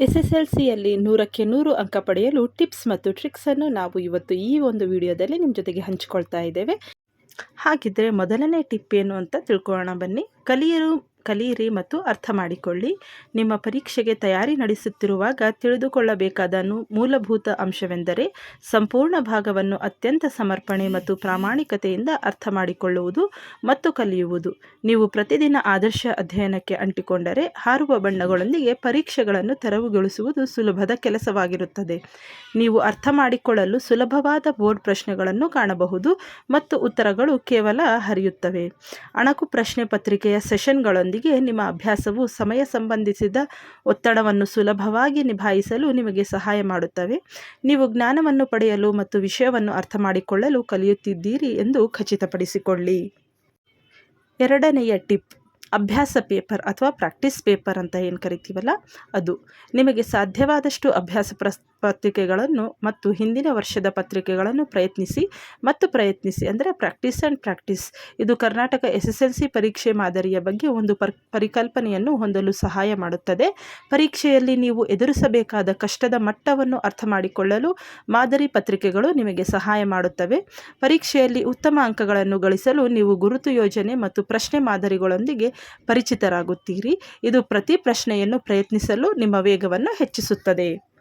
S S L ಸಿಯಲ್ಲಿ ನೂರಕ್ಕೆ ನೂರು ಅಂಕ ಪಡೆಯಲು ಟಿಪ್ಸ್ ಮತ್ತು ಟ್ರಿಕ್ಸನ್ನು ನಾವು ಇವತ್ತು ಈ ಒಂದು ವಿಡಿಯೋದಲ್ಲಿ ನಿಮ್ಮ ಜೊತೆಗೆ ಹಂಚಿಕೊಳ್ತಾ ಇದ್ದೇವೆ. ಹಾಗಿದ್ದರೆ ಮೊದಲನೇ ಟಿಪ್ ಏನು ಅಂತ ತಿಳ್ಕೊಳ್ಳೋಣ ಬನ್ನಿ. ಕಲಿಯಲು ಕಲಿಯಿರಿ ಮತ್ತು ಅರ್ಥ ಮಾಡಿಕೊಳ್ಳಿ ನಿಮ್ಮ ಪರೀಕ್ಷೆಗೆ ತಯಾರಿ ನಡೆಸುತ್ತಿರುವಾಗ ತಿಳಿದುಕೊಳ್ಳಬೇಕಾದ ಮೂಲಭೂತ ಅಂಶವೆಂದರೆ ಸಂಪೂರ್ಣ ಭಾಗವನ್ನು ಅತ್ಯಂತ ಸಮರ್ಪಣೆ ಮತ್ತು ಪ್ರಾಮಾಣಿಕತೆಯಿಂದ ಅರ್ಥ ಮಾಡಿಕೊಳ್ಳುವುದು ಮತ್ತು ಕಲಿಯುವುದು. ನೀವು ಪ್ರತಿದಿನ ಆದರ್ಶ ಅಧ್ಯಯನಕ್ಕೆ ಅಂಟಿಕೊಂಡರೆ ಹಾರುವ ಬಣ್ಣಗಳೊಂದಿಗೆ ಪರೀಕ್ಷೆಗಳನ್ನು ತೆರವುಗೊಳಿಸುವುದು ಸುಲಭದ ಕೆಲಸವಾಗಿರುತ್ತದೆ. ನೀವು ಅರ್ಥ ಮಾಡಿಕೊಳ್ಳಲು ಸುಲಭವಾದ ಬೋರ್ಡ್ ಪ್ರಶ್ನೆಗಳನ್ನು ಕಾಣಬಹುದು ಮತ್ತು ಉತ್ತರಗಳು ಕೇವಲ ಹರಿಯುತ್ತವೆ. ಅಣಕು ಪ್ರಶ್ನೆ ಪತ್ರಿಕೆಯ ಸೆಷನ್ಗಳೊಂದಿಗೆ ನಿಮ್ಮ ಅಭ್ಯಾಸವು ಸಮಯ ಸಂಬಂಧಿಸಿದ ಒತ್ತಡವನ್ನು ಸುಲಭವಾಗಿ ನಿಭಾಯಿಸಲು ನಿಮಗೆ ಸಹಾಯ ಮಾಡುತ್ತವೆ. ನೀವು ಜ್ಞಾನವನ್ನು ಪಡೆಯಲು ಮತ್ತು ವಿಷಯವನ್ನು ಅರ್ಥ ಮಾಡಿಕೊಳ್ಳಲು ಕಲಿಯುತ್ತಿದ್ದೀರಿ ಎಂದು ಖಚಿತಪಡಿಸಿಕೊಳ್ಳಿ. ಎರಡನೆಯ ಟಿಪ್. ಅಭ್ಯಾಸ ಪೇಪರ್ ಅಥವಾ ಪ್ರಾಕ್ಟೀಸ್ ಪೇಪರ್ ಅಂತ ಏನು ಕರಿತೀವಲ್ಲ, ಅದು. ನಿಮಗೆ ಸಾಧ್ಯವಾದಷ್ಟು ಅಭ್ಯಾಸ ಪ್ರಸ್, ಪತ್ರಿಕೆಗಳನ್ನು ಮತ್ತು ಹಿಂದಿನ ವರ್ಷದ ಪತ್ರಿಕೆಗಳನ್ನು ಪ್ರಯತ್ನಿಸಿ ಮತ್ತು ಪ್ರಯತ್ನಿಸಿ ಅಂದರೆ ಪ್ರಾಕ್ಟೀಸ್ ಆ್ಯಂಡ್ ಪ್ರಾಕ್ಟೀಸ್. ಇದು Karnataka S S L C ಪರೀಕ್ಷೆ ಮಾದರಿಯ ಬಗ್ಗೆ ಒಂದು ಪರ್, ಪರಿಕಲ್ಪನೆಯನ್ನು ಹೊಂದಲು ಸಹಾಯ ಮಾಡುತ್ತದೆ. ಪರೀಕ್ಷೆಯಲ್ಲಿ ನೀವು ಎದುರಿಸಬೇಕಾದ ಕಷ್ಟದ ಮಟ್ಟವನ್ನು ಅರ್ಥ ಮಾಡಿಕೊಳ್ಳಲು ಮಾದರಿ ಪತ್ರಿಕೆಗಳು ನಿಮಗೆ ಸಹಾಯ ಮಾಡುತ್ತವೆ. ಪರೀಕ್ಷೆಯಲ್ಲಿ ಉತ್ತಮ ಅಂಕಗಳನ್ನು ಗಳಿಸಲು ನೀವು ಗುರುತು ಯೋಜನೆ ಮತ್ತು ಪ್ರಶ್ನೆ ಮಾದರಿಗಳೊಂದಿಗೆ ಪರಿಚಿತರಾಗುತ್ತೀರಿ. ಇದು ಪ್ರತಿ ಪ್ರಶ್ನೆಯನ್ನು ಪ್ರಯತ್ನಿಸಲು ನಿಮ್ಮ ವೇಗವನ್ನು ಹೆಚ್ಚಿಸುತ್ತದೆ.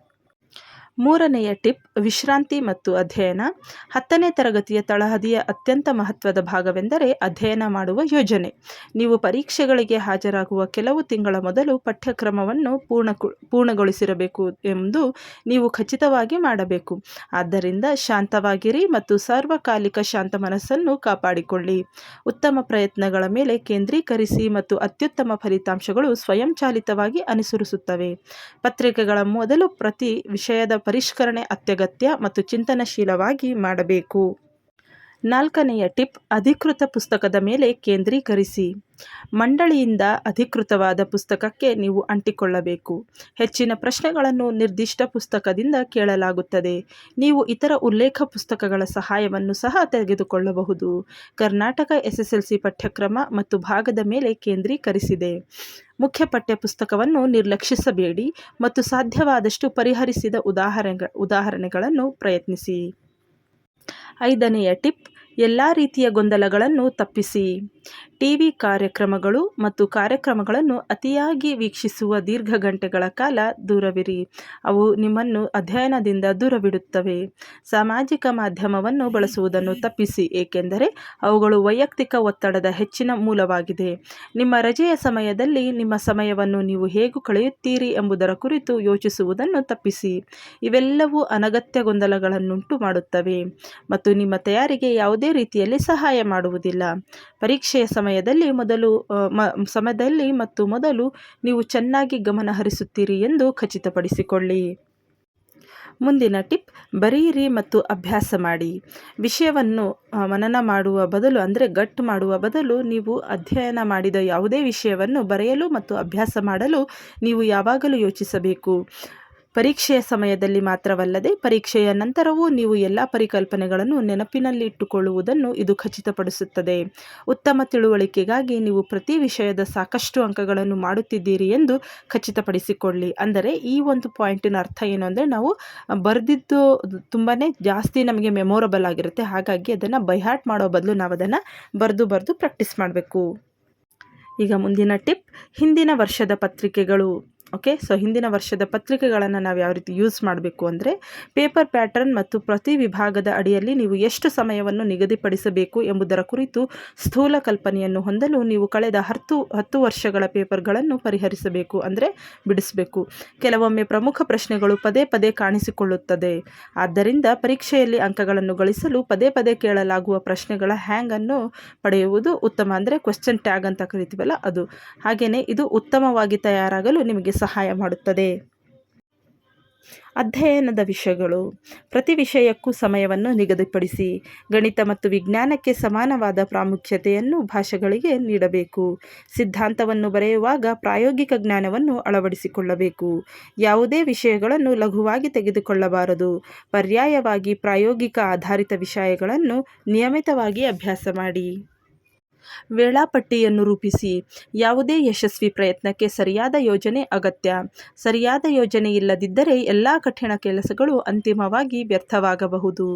ಮೂರನೆಯ ಟಿಪ್, ವಿಶ್ರಾಂತಿ ಮತ್ತು ಅಧ್ಯಯನ. ಹತ್ತನೇ ತರಗತಿಯ ತಳಹದಿಯ ಅತ್ಯಂತ ಮಹತ್ವದ ಭಾಗವೆಂದರೆ ಅಧ್ಯಯನ ಮಾಡುವ ಯೋಜನೆ. ನೀವು ಪರೀಕ್ಷೆಗಳಿಗೆ ಹಾಜರಾಗುವ ಕೆಲವು ತಿಂಗಳ ಮೊದಲು ಪಠ್ಯಕ್ರಮವನ್ನು ಪೂರ್ಣ ಪೂರ್ಣಗೊಳಿಸಿರಬೇಕು ಎಂದು ನೀವು ಖಚಿತವಾಗಿ ಮಾಡಬೇಕು. ಆದ್ದರಿಂದ ಶಾಂತವಾಗಿರಿ ಮತ್ತು ಸಾರ್ವಕಾಲಿಕ ಶಾಂತ ಮನಸ್ಸನ್ನು ಕಾಪಾಡಿಕೊಳ್ಳಿ. ಉತ್ತಮ ಪ್ರಯತ್ನಗಳ ಮೇಲೆ ಕೇಂದ್ರೀಕರಿಸಿ ಮತ್ತು ಅತ್ಯುತ್ತಮ ಫಲಿತಾಂಶಗಳು ಸ್ವಯಂಚಾಲಿತವಾಗಿ ಅನುಸರಿಸುತ್ತವೆ. ಪತ್ರಿಕೆಗಳ ಮೊದಲು ಪ್ರತಿ ವಿಷಯದ ಪರಿಷ್ಕರಣೆ ಅತ್ಯಗತ್ಯ ಮತ್ತು ಚಿಂತನಶೀಲವಾಗಿ ಮಾಡಬೇಕು. ನಾಲ್ಕನೆಯ ಟಿಪ್, ಅಧಿಕೃತ ಪುಸ್ತಕದ ಮೇಲೆ ಕೇಂದ್ರೀಕರಿಸಿ. ಮಂಡಳಿಯಿಂದ ಅಧಿಕೃತವಾದ ಪುಸ್ತಕಕ್ಕೆ ನೀವು ಅಂಟಿಕೊಳ್ಳಬೇಕು. ಹೆಚ್ಚಿನ ಪ್ರಶ್ನೆಗಳನ್ನು ನಿರ್ದಿಷ್ಟ ಪುಸ್ತಕದಿಂದ ಕೇಳಲಾಗುತ್ತದೆ. ನೀವು ಇತರ ಉಲ್ಲೇಖ ಪುಸ್ತಕಗಳ ಸಹಾಯವನ್ನು ಸಹ ತೆಗೆದುಕೊಳ್ಳಬಹುದು. ಕರ್ನಾಟಕ ಎಸ್ಎಸ್ಎಲ್ಸಿ ಪಠ್ಯಕ್ರಮ ಮತ್ತು ಭಾಗದ ಮೇಲೆ ಕೇಂದ್ರೀಕರಿಸಿದೆ. ಮುಖ್ಯ ಪಠ್ಯ ಪುಸ್ತಕವನ್ನು ನಿರ್ಲಕ್ಷಿಸಬೇಡಿ ಮತ್ತು ಸಾಧ್ಯವಾದಷ್ಟು ಪರಿಹರಿಸಿದ ಉದಾಹರಣೆ ಉದಾಹರಣೆಗಳನ್ನು ಪ್ರಯತ್ನಿಸಿ. ಐದನೆಯ ಟಿಪ್ ಎಲ್ಲ ರೀತಿಯ ಗೊಂದಲಗಳನ್ನು ತಪ್ಪಿಸಿ. ಟಿ ವಿ ಕಾರ್ಯಕ್ರಮಗಳು ಮತ್ತು ಕಾರ್ಯಕ್ರಮಗಳನ್ನು ಅತಿಯಾಗಿ ವೀಕ್ಷಿಸುವ ದೀರ್ಘ ಗಂಟೆಗಳ ಕಾಲ ದೂರವಿರಿ. ಅವು ನಿಮ್ಮನ್ನು ಅಧ್ಯಯನದಿಂದ ದೂರವಿಡುತ್ತವೆ. ಸಾಮಾಜಿಕ ಮಾಧ್ಯಮವನ್ನು ಬಳಸುವುದನ್ನು ತಪ್ಪಿಸಿ, ಏಕೆಂದರೆ ಅವುಗಳು ವೈಯಕ್ತಿಕ ಒತ್ತಡದ ಹೆಚ್ಚಿನ ಮೂಲವಾಗಿದೆ. ನಿಮ್ಮ ರಜೆಯ ಸಮಯದಲ್ಲಿ ನಿಮ್ಮ ಸಮಯವನ್ನು ನೀವು ಹೇಗೆ ಕಳೆಯುತ್ತೀರಿ ಎಂಬುದರ ಕುರಿತು ಯೋಚಿಸುವುದನ್ನು ತಪ್ಪಿಸಿ. ಇವೆಲ್ಲವೂ ಅನಗತ್ಯ ಗೊಂದಲಗಳನ್ನುಂಟು ಮಾಡುತ್ತವೆ ಮತ್ತು ನಿಮ್ಮ ತಯಾರಿಗೆ ಯಾವುದೇ ರೀತಿಯಲ್ಲಿ ಸಹಾಯ ಮಾಡುವುದಿಲ್ಲ. ಪರೀಕ್ಷೆಯ ಸಮಯದಲ್ಲಿ ಮೊದಲು ಸಮಯದಲ್ಲಿ ಮತ್ತು ಮೊದಲು ನೀವು ಚೆನ್ನಾಗಿ ಗಮನ ಹರಿಸುತ್ತೀರಿ ಎಂದು ಖಚಿತಪಡಿಸಿಕೊಳ್ಳಿ. ಮುಂದಿನ ಟಿಪ್ ಬರೆಯಿರಿ ಮತ್ತು ಅಭ್ಯಾಸ ಮಾಡಿ. ವಿಷಯವನ್ನು ಮನನ ಮಾಡುವ ಬದಲು, ಅಂದರೆ ಗಟ್ಟು ಮಾಡುವ ಬದಲು ನೀವು ಅಧ್ಯಯನ ಮಾಡಿದ ಯಾವುದೇ ವಿಷಯವನ್ನು ಬರೆಯಲು ಮತ್ತು ಅಭ್ಯಾಸ ಮಾಡಲು ನೀವು ಯಾವಾಗಲೂ ಯೋಚಿಸಬೇಕು. ಪರೀಕ್ಷೆಯ ಸಮಯದಲ್ಲಿ ಮಾತ್ರವಲ್ಲದೆ ಪರೀಕ್ಷೆಯ ನಂತರವೂ ನೀವು ಎಲ್ಲ ಪರಿಕಲ್ಪನೆಗಳನ್ನು ನೆನಪಿನಲ್ಲಿಟ್ಟುಕೊಳ್ಳುವುದನ್ನು ಇದು ಖಚಿತಪಡಿಸುತ್ತದೆ. ಉತ್ತಮ ತಿಳುವಳಿಕೆಗಾಗಿ ನೀವು ಪ್ರತಿ ವಿಷಯದ ಸಾಕಷ್ಟು ಅಂಕಗಳನ್ನು ಮಾಡುತ್ತಿದ್ದೀರಿ ಎಂದು ಖಚಿತಪಡಿಸಿಕೊಳ್ಳಿ. ಅಂದರೆ ಈ ಒಂದು ಪಾಯಿಂಟಿನ ಅರ್ಥ ಏನು ಅಂದರೆ ನಾವು ಬರೆದಿದ್ದು ತುಂಬಾ ಜಾಸ್ತಿ ನಮಗೆ ಮೆಮೊರಬಲ್ ಆಗಿರುತ್ತೆ. ಹಾಗಾಗಿ ಅದನ್ನು ಬೈಹಾರ್ಟ್ ಮಾಡೋ ಬದಲು ನಾವು ಅದನ್ನು ಬರೆದು ಬರೆದು ಪ್ರಾಕ್ಟೀಸ್ ಮಾಡಬೇಕು. ಈಗ ಮುಂದಿನ ಟಿಪ್, ಹಿಂದಿನ ವರ್ಷದ ಪತ್ರಿಕೆಗಳು. ಓಕೆ ಸೊ ಹಿಂದಿನ ವರ್ಷದ ಪತ್ರಿಕೆಗಳನ್ನು ನಾವು ಯಾವ ರೀತಿ ಯೂಸ್ ಮಾಡಬೇಕು ಅಂದರೆ ಪೇಪರ್ ಪ್ಯಾಟರ್ನ್ ಮತ್ತು ಪ್ರತಿ ವಿಭಾಗದ ಅಡಿಯಲ್ಲಿ ನೀವು ಎಷ್ಟು ಸಮಯವನ್ನು ನಿಗದಿಪಡಿಸಬೇಕು ಎಂಬುದರ ಕುರಿತು ಸ್ಥೂಲ ಕಲ್ಪನೆಯನ್ನು ಹೊಂದಲು ನೀವು ಕಳೆದ ಹತ್ತು ಹತ್ತು ವರ್ಷಗಳ ಪೇಪರ್ಗಳನ್ನು ಪರಿಹರಿಸಬೇಕು ಅಂದರೆ ಬಿಡಿಸಬೇಕು. ಕೆಲವೊಮ್ಮೆ ಪ್ರಮುಖ ಪ್ರಶ್ನೆಗಳು ಪದೇ ಪದೇ ಕಾಣಿಸಿಕೊಳ್ಳುತ್ತದೆ. ಆದ್ದರಿಂದ ಪರೀಕ್ಷೆಯಲ್ಲಿ ಅಂಕಗಳನ್ನು ಗಳಿಸಲು ಪದೇ ಪದೇ ಕೇಳಲಾಗುವ ಪ್ರಶ್ನೆಗಳ ಹ್ಯಾಂಗನ್ನು ಪಡೆಯುವುದು ಉತ್ತಮ ಅಂದರೆ ಕ್ವೆಶ್ಚನ್ ಟ್ಯಾಗ್ ಅಂತ ಕರಿತೀವಲ್ಲ ಅದು. ಹಾಗೆಯೇ ಇದು ಉತ್ತಮವಾಗಿ ತಯಾರಾಗಲು ನಿಮಗೆ ಸಹಾಯ ಮಾಡುತ್ತದೆ. ಅಧ್ಯಯನದ ವಿಷಯಗಳು. ಪ್ರತಿ ವಿಷಯಕ್ಕೂ ಸಮಯವನ್ನು ನಿಗದಿಪಡಿಸಿ, ಗಣಿತ ಮತ್ತು ವಿಜ್ಞಾನಕ್ಕೆ ಸಮಾನವಾದ ಪ್ರಾಮುಖ್ಯತೆಯನ್ನು ಭಾಷೆಗಳಿಗೆ ನೀಡಬೇಕು. ಸಿದ್ಧಾಂತವನ್ನು ಬರೆಯುವಾಗ ಪ್ರಾಯೋಗಿಕ ಜ್ಞಾನವನ್ನು ಅಳವಡಿಸಿಕೊಳ್ಳಬೇಕು. ಯಾವುದೇ ವಿಷಯಗಳನ್ನು ಲಘುವಾಗಿ ತೆಗೆದುಕೊಳ್ಳಬಾರದು. ಪರ್ಯಾಯವಾಗಿ ಪ್ರಾಯೋಗಿಕ ಆಧಾರಿತ ವಿಷಯಗಳನ್ನು ನಿಯಮಿತವಾಗಿ ಅಭ್ಯಾಸ ಮಾಡಿ. ವೇಳಾಪಟ್ಟಿಯನ್ನು ರೂಪಿಸಿ. ಯಾವುದೇ ಯಶಸ್ವಿ ಪ್ರಯತ್ನಕ್ಕೆ ಸರಿಯಾದ ಯೋಜನೆ ಅಗತ್ಯ. ಸರಿಯಾದ ಯೋಜನೆ ಇಲ್ಲದಿದ್ದರೆ ಎಲ್ಲ ಕಠಿಣ ಕೆಲಸಗಳು ಅಂತಿಮವಾಗಿ ವ್ಯರ್ಥವಾಗಬಹುದು.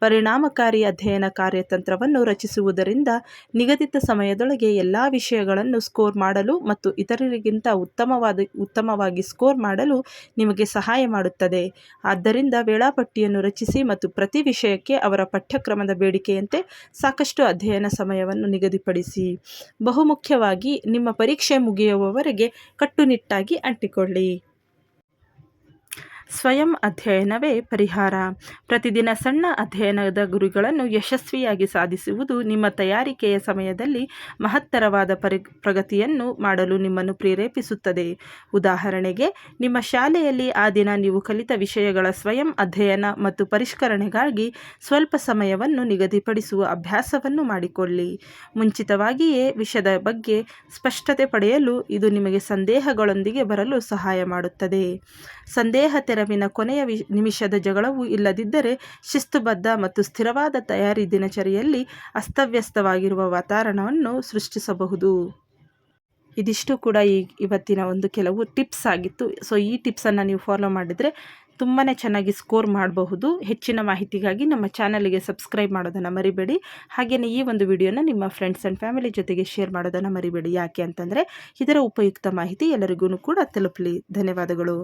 ಪರಿಣಾಮಕಾರಿ ಅಧ್ಯಯನ ಕಾರ್ಯತಂತ್ರವನ್ನು ರಚಿಸುವುದರಿಂದ ನಿಗದಿತ ಸಮಯದೊಳಗೆ ಎಲ್ಲ ವಿಷಯಗಳನ್ನು ಸ್ಕೋರ್ ಮಾಡಲು ಮತ್ತು ಇತರರಿಗಿಂತ ಉತ್ತಮವಾದ, ಉತ್ತಮವಾಗಿ ಸ್ಕೋರ್ ಮಾಡಲು ನಿಮಗೆ ಸಹಾಯ ಮಾಡುತ್ತದೆ. ಆದ್ದರಿಂದ ವೇಳಾಪಟ್ಟಿಯನ್ನು ರಚಿಸಿ ಮತ್ತು ಪ್ರತಿ ವಿಷಯಕ್ಕೆ ಅವರ ಪಠ್ಯಕ್ರಮದ ಬೇಡಿಕೆಯಂತೆ ಸಾಕಷ್ಟು ಅಧ್ಯಯನ ಸಮಯವನ್ನು ನಿಗದಿಪಡಿಸಿ. ಬಹುಮುಖ್ಯವಾಗಿ ನಿಮ್ಮ ಪರೀಕ್ಷೆ ಮುಗಿಯುವವರೆಗೆ ಕಟ್ಟುನಿಟ್ಟಾಗಿ ಅಂಟಿಕೊಳ್ಳಿ. ಸ್ವಯಂ ಅಧ್ಯಯನವೇ ಪರಿಹಾರ. ಪ್ರತಿದಿನ ಸಣ್ಣ ಅಧ್ಯಯನದ ಗುರಿಗಳನ್ನು ಯಶಸ್ವಿಯಾಗಿ ಸಾಧಿಸುವುದು ನಿಮ್ಮ ತಯಾರಿಕೆಯ ಸಮಯದಲ್ಲಿ ಮಹತ್ತರವಾದ ಪರಿ, ಪ್ರಗತಿಯನ್ನು ಮಾಡಲು ನಿಮ್ಮನ್ನು ಪ್ರೇರೇಪಿಸುತ್ತದೆ. ಉದಾಹರಣೆಗೆ, ನಿಮ್ಮ ಶಾಲೆಯಲ್ಲಿ ಆ ದಿನ ನೀವು ಕಲಿತ ವಿಷಯಗಳ ಸ್ವಯಂ ಅಧ್ಯಯನ ಮತ್ತು ಪರಿಷ್ಕರಣೆಗಾಗಿ ಸ್ವಲ್ಪ ಸಮಯವನ್ನು ನಿಗದಿಪಡಿಸುವ ಅಭ್ಯಾಸವನ್ನು ಮಾಡಿಕೊಳ್ಳಿ. ಮುಂಚಿತವಾಗಿಯೇ ವಿಷಯದ ಬಗ್ಗೆ ಸ್ಪಷ್ಟತೆ ಪಡೆಯಲು ಇದು ನಿಮಗೆ ಸಂದೇಹಗಳೊಂದಿಗೆ ಬರಲು ಸಹಾಯ ಮಾಡುತ್ತದೆ. ಸಂದೇಹ ತೆರವಿನ ಕೊನೆಯ ವಿ, ನಿಮಿಷದ ಜಗಳವು ಇಲ್ಲದಿದ್ದರೆ ಶಿಸ್ತುಬದ್ಧ ಮತ್ತು ಸ್ಥಿರವಾದ ತಯಾರಿ ದಿನಚರಿಯಲ್ಲಿ ಅಸ್ತವ್ಯಸ್ತವಾಗಿರುವ ವಾತಾವರಣವನ್ನು ಸೃಷ್ಟಿಸಬಹುದು. ಇದಿಷ್ಟು ಕೂಡ ಈ ಇವತ್ತಿನ ಒಂದು ಕೆಲವು ಟಿಪ್ಸ್ ಆಗಿತ್ತು. ಸೊ, ಈ ಟಿಪ್ಸನ್ನು ನೀವು ಫಾಲೋ ಮಾಡಿದರೆ ತುಂಬಾ ಚೆನ್ನಾಗಿ ಸ್ಕೋರ್ ಮಾಡಬಹುದು. ಹೆಚ್ಚಿನ ಮಾಹಿತಿಗಾಗಿ ನಮ್ಮ ಚಾನಲ್ಗೆ ಸಬ್ಸ್ಕ್ರೈಬ್ ಮಾಡೋದನ್ನು ಮರಿಬೇಡಿ. ಹಾಗೆಯೇ ಈ ಒಂದು ವಿಡಿಯೋನ ನಿಮ್ಮ ಫ್ರೆಂಡ್ಸ್ ಆ್ಯಂಡ್ ಫ್ಯಾಮಿಲಿ ಜೊತೆಗೆ ಶೇರ್ ಮಾಡೋದನ್ನು ಮರಿಬೇಡಿ. ಯಾಕೆ ಅಂತಂದರೆ ಇದರ ಉಪಯುಕ್ತ ಮಾಹಿತಿ ಎಲ್ಲರಿಗೂ ಕೂಡ ತಲುಪಲಿ. ಧನ್ಯವಾದಗಳು.